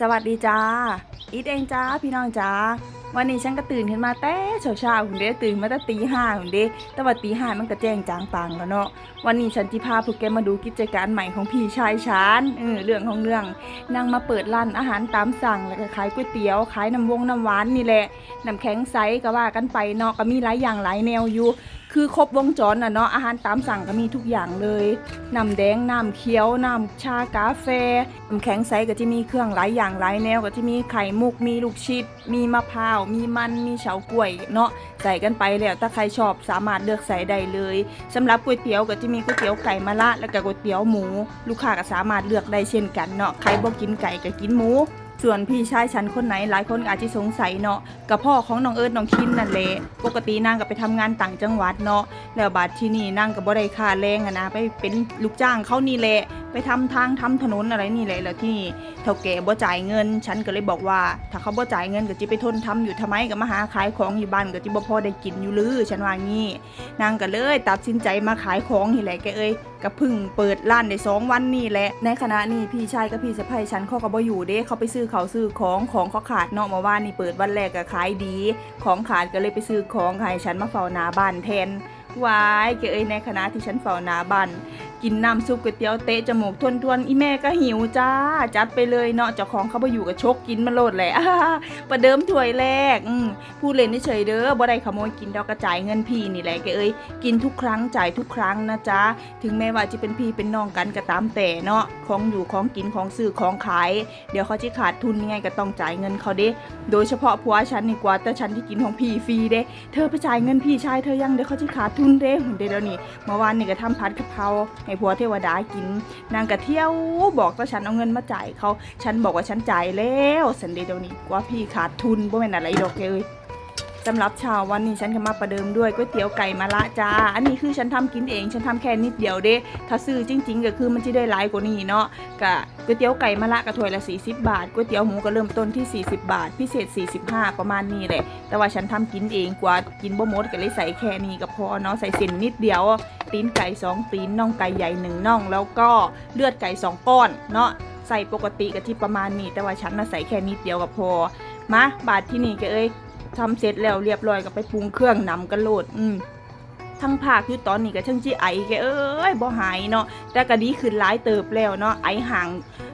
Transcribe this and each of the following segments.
สวัสดีจ้า อีทเองจ้าพี่น้องจ้า วันนี้ฉันก็ตื่นขึ้นมาแต่เช้าเช้าๆหุ่นเด้ตื่นมาตั้งตีห้าหุ่นเด้แต่ว่าตีห้ามันก็แจ้งจางปางแล้วเนาะ วันนี้ฉันที่พาพวกแกมาดูกิจการใหม่ของพี่ชายฉันเออเรื่องของเรื่องนางมาเปิดร้านอาหารตามสั่งแล้วก็ขายก๋วยเตี๋ยวขายน้ำวงน้ำหวานนี่แหละ น้ำแข็งใสก็ว่ากันไปเนาะก็มีหลายอย่างหลายแนวอยู่ คือครบวงจรน่ะเนาะอาหารตามสั่งก็มีทุกอย่างเลยน้ำแดงน้ำเขียวน้ำชากาแฟน้ำแข็งใสก็จะมีเครื่องหลายอย่างหลายแนวก็จะมีไข่มุกมีลูกชิด มีมะพร้าวมีมันมีเฉาก๊วยเนาะใส่กันไปแล้วถ้าใครชอบสามารถเลือกใส่ได้เลยสำหรับก๋วยเตี๋ยวก็จะมีก๋วยเตี๋ยวไก่มะระแล้วก็ก๋วยเตี๋ยวหมู ลูกค้าก็สามารถเลือกได้เช่นกันเนาะใครบ่กินไก่ก็กินหมู ส่วนพี่ชายฉันคนไหนหลายคนอาจจะสงสัยเนาะกับพ่อของน้องเอิร์ดน้องคินนั่นแหละปกตินางก็ไปทำงานต่างจังหวัดเนาะแล้วบาดที่นี่นางก็บ่ได้ค่าแรงอะนะไปเป็นลูกจ้างเขานี่แหละ ไปทำทางทำถนนอะไรนี่แหละแล้วที่เท่าแก่บ่จ่ายเงิน ฉันก็เลยบอกว่า ถ้าเขาบ่จ่ายเงินก็จะไปทนทำอยู่ทำไมก็มาหาขายของอยู่บ้านก็จะบ่พอได้กินอยู่ลือฉันว่างี้นางก็เลยตัดสินใจมาขายของนี่แหละแกเอ้ยก็พึ่งเปิดร้านได้สองวันนี่แหละ ในขณะนี้พี่ชายกับพี่สะใภ้ฉันเขาก็บ่อยู่เด้เขาไปซื้อเขาซื้อของของเขาขาดเนาะมาว่านี่เปิดวันแรกก็ขายดี ของขาดก็เลยไปซื้อของให้ฉันมาเฝ้าหน้าบ้านแทนวายแกเอ้ยในขณะที่ฉันเฝ้าหน้าบ้าน กินน้ำซุปก๋วยเตี๋ยวเตะจมูกทวนทวนๆอีแม่ก็หิวจ้า จัดไปเลยเนาะเจ้าของเขาไปอยู่กับชกกินมาโลดแหละประเดิมถ้วยแรกพูดเล่นเฉยเด้อบ่ได้ขโมยกินดอกกระจายเงินพี่นี่แหละแกเอ้ยกินทุกครั้งจ่ายทุกครั้งนะจ๊ะถึงแม้ว่าจะเป็นพี่เป็นน้องกันก็ตามแต่เนาะของอยู่ของกินของซื้อของขาย เดี๋ยวเขาจะขาดทุนยังไงก็ต้องจ่ายเงินเขาเด้ โดยเฉพาะผัวฉันนี่กว่าแต่ฉันที่กินของพี่ฟรีเด้ เธอไปจ่ายเงินพี่ชายเธอยังเดี๋ยวเขาจะขาดทุนเด้หุ่นเดี๋ยวนี้เมื่อวานนี่ก็ทำผัดกะเพราให้ผัวเทวดากิน นางกะเที่ยวบอกว่าฉันเอาเงินมาจ่ายเขา ฉันบอกว่าฉันจ่ายแล้วสันเดเดี๋ยวนี้ว่าพี่ขาดทุนบ่แม่นอะไรดอกเอ้ย สำหรับชาววันนี้ฉันก็มาประเดิมด้วยก๋วยเตี๋ยวไก่มะละจ้า อันนี้คือฉันทำกินเอง ฉันทำแค่นิดเดียวเด้ ถ้าซื้อจริง ๆ ก็คือมันจะได้หลายกว่านี้เนาะกะก๋วยเตี๋ยวไก่มะละกระถวยละ 40 บาทก๋วยเตี๋ยวหมูก็เริ่มต้นที่ 40 บาท พิเศษ 45 ประมาณนี้แหละ แต่ว่าฉันทำกินเองกว่ากินบ่หมดก็เลยใส่แค่นี้ก็พอเนาะใส่เส้นนิดเดียว ตีนไก่สองตีนน่องไก่ใหญ่หนึ่งน่อง แล้วก็เลือดไก่สองก้อนเนาะใส่ปกติก็ที่ประมาณนี้ แต่ว่าฉันน่ะใส่แค่นิดเดียวก็พอมาบาทที่นี่แกเอ้ย ทำเสร็จแล้วเรียบร้อยก็ไปปรุงเครื่องนำกันโลด อืม ทั้งภาคอยู่ตอนนี้ก็ช่างจีไอแกเอ้ยบ่หายเนาะแต่ก็ดีขึ้นหลายเติบแล้วเนาะไอห่าง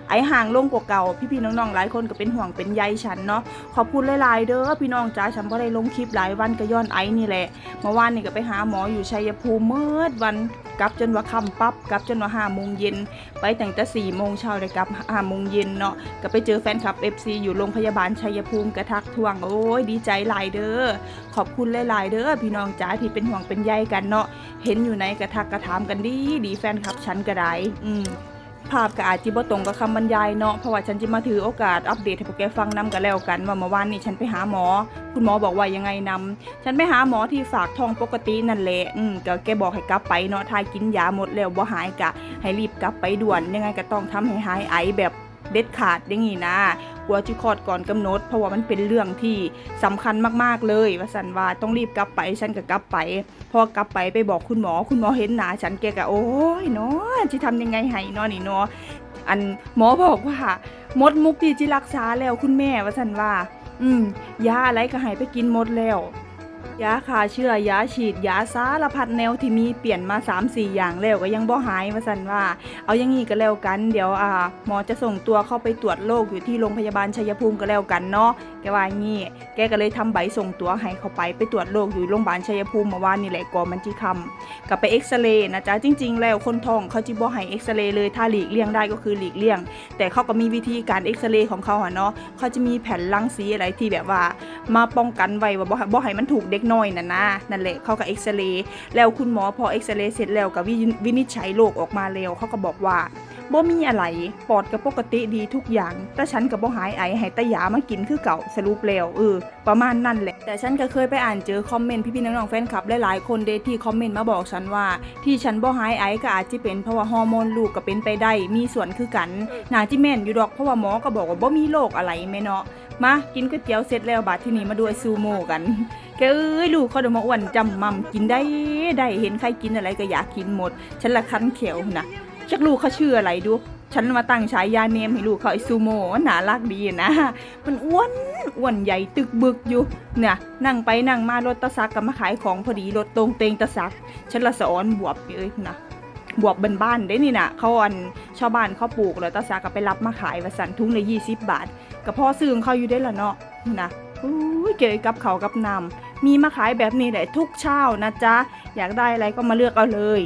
ไอห่างลงกว่าเก่าพี่ๆน้องๆหลายคนก็เป็นห่วงเป็นใยฉันเนาะขอบคุณหลายๆเด้อพี่น้องจ้าฉันบ่ได้ลงคลิปหลายวันก็ย้อนไอนี่แหละเมื่อวานนี่ก็ไปหาหมออยู่ชัยภูมิเมื่อวันกลับจนว่าค่ำปั๊บกลับจนว่าห้าโมงเย็นไปตั้งแต่สี่โมงเช้าเลยกลับห้าโมงเย็นเนาะก็ไปเจอแฟนคลับ FC อยู่โรงพยาบาลชัยภูมิกระทักทวงโอ้ยดีใจหลายเด้อขอบคุณหลายๆเด้อพี่น้องจ๋าที่เป็นห่วงเป็นใยกันเนาะเห็นอยู่ในกระทักกระถามกันดีดีแฟนคลับฉันก็ได้อืมภาพก็อาจจะบ่ตรงกับคำบรรยายเนาะเพราะว่าฉันจะมาถือโอกาสอัปเดตให้พวกแกฟังนํกันแล้วกันว่าเมื่อวานนี้ฉันไปหาหมอ คุณหมอบอกว่ายังไงนำฉันไปหาหมอที่ฝากทองปกตินั่นแหละอืมก็แกบอกให้กลับไปเนาะถ้ากินยาหมดแล้วบ่หายกะให้รีบกลับไปด่วนยังไงก็ต้องทำให้หายไอแบบ เด็ดขาดอย่างนี้นะกลัวจะคอดก่อนกำหนด เพราะว่ามันเป็นเรื่องที่สำคัญมากๆเลย ว่าสันว่าต้องรีบกลับไปฉันก็กลับไป พอกลับไปไปบอกคุณหมอ คุณหมอเห็นหนาฉันแกก็โอ้ยเนาะจะทำยังไงให้เนาะนี่เนาะอันหมอบอกว่ามดมุกที่จะรักษาแล้วคุณแม่ว่าสันว่า อืมยาอะไรก็ให้ไปกินหมดแล้ว ยาฆ่าเชื้อยาฉีดยาสารพัดแนวที่มีเปลี่ยนมา 3-4 อย่างแล้วก็ยังบ่หายว่าสันว่า เอาอย่างงี้ก็แล้วกันเดี๋ยวอ่าหมอจะส่งตัวเข้าไปตรวจโรคอยู่ที่โรงพยาบาลชัยภูมิก็แล้วกันเนาะแกว่าอย่างงี้แกก็เลยทำใบส่งตัวให้เขาไปไปตรวจโรคอยู่โรงพยาบาลชัยภูมิเมื่อวานนี่แหละก่อนมันที่คำกับไปเอ็กซเรย์นะจ๊ะจริง ๆ แล้วคนท้องเขาจิบ่ให้เอ็กซเรย์เลยถ้าหลีกเลี่ยงได้ก็คือหลีกเลี่ยง แต่เขาก็มีวิธีการเอ็กซเรย์ของเขาอะเนาะเขาจะมีแผ่นรังสีอะไรที่แบบว่า มาป้องกันไว้ว่าบ่ให้บ่ให้มันถูกเด็กน้อยน่ะนะนั่นแหละเขาก็เอ็กซเรย์แล้วคุณหมอพอเอ็กซเรย์เสร็จแล้วก็วิวินิจฉัยโรคออกมาแล้วเขาก็บอกว่าบ่มีอะไรปอดก็ปกติดีทุกอย่าง แต่ฉันก็บ่หายไอให้ต่ยามากินคือเก่าสรุปแล้วเออประมาณนั่นแหละ แต่ฉันก็เคยไปอ่านเจอคอมเมนต์พี่ๆน้องๆแฟนคลับหลายๆคนเดที่คอมเมนต์มาบอกฉันว่า ที่ฉันบ่หายไอก็อาจจะเป็นเพราะว่าฮอร์โมนลูกก็เป็นไปได้มีส่วนคือกันนาจิแม่นอยู่ดอกเพราะว่าหมอก็บอกว่าบ่มีโรคอะไรแม่เนาะมากินก๋วยเตี๋ยวเสร็จแล้วบาดที่นี่มาดูไอซูโม่กัน แกเอ้ยลูกเขาเดี๋ยวมาอ้วนจำมั่มกินได้ได้เห็นใครกินอะไรก็อยากกินหมด ฉันละคันเขียวนะจักลูกเขาชื่ออะไรดู ฉันมาตั้งฉายาเนมให้ลูกเขาไอซูโม่น่ารักดีนะ มันอ้วนอ้วนใหญ่ตึกบึกอยู่ เนี่ยนั่งไปนั่งมารถตะซักกับมาขายของพอดีรถตรงเตงตะซัก ฉันละสอนบวบเอ้ยนะบวบบ้านๆได้นี่นะเขาอันชาวบ้านเขาปลูกแล้วตาสาก็ไปรับมาขายว่าสันทุ่งละยี่สิบบาทก็พ่อซื้อของเขาอยู่ได้ละเนาะนะอุ้ยเกยกับเขากับน้ำ มีมาขายแบบนี้แหละทุกเช้านะจ๊ะ อยากได้อะไรก็มาเลือกเอาเลย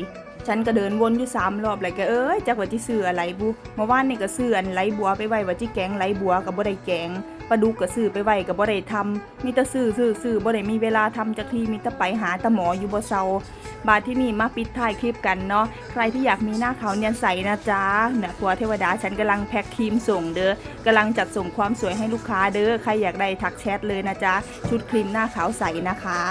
ฉันก็เดินวนอยู่สามรอบเลยก็เอ้ยจักว่าที่ซื้ออะไรบุเมื่อวานนี่ก็ซื้ออันไหลบัวไปไว้ว่าที่แกงไหลบัวกับบ่ได้แกงปลาดุกก็ซื้อไปไว้กับบ่ได้ทำมีแต่ซื้อซื้อซื้อบ่ได้มีเวลาทำจักทีมีแต่ไปหาตะหมออยู่บ่เซาบาทที่นี่มาปิดท้ายคลิปกันเนาะใครที่อยากมีหน้าขาวเนียนใสนะจ๊ะเนี่ยผัวเทวดาฉันกำลังแพ็คครีมส่งเด้อกำลังจัดส่งความสวยให้ลูกค้าเด้อใครอยากได้ทักแชทเลยนะจ๊ะชุดครีมหน้าขาวใสนะคะ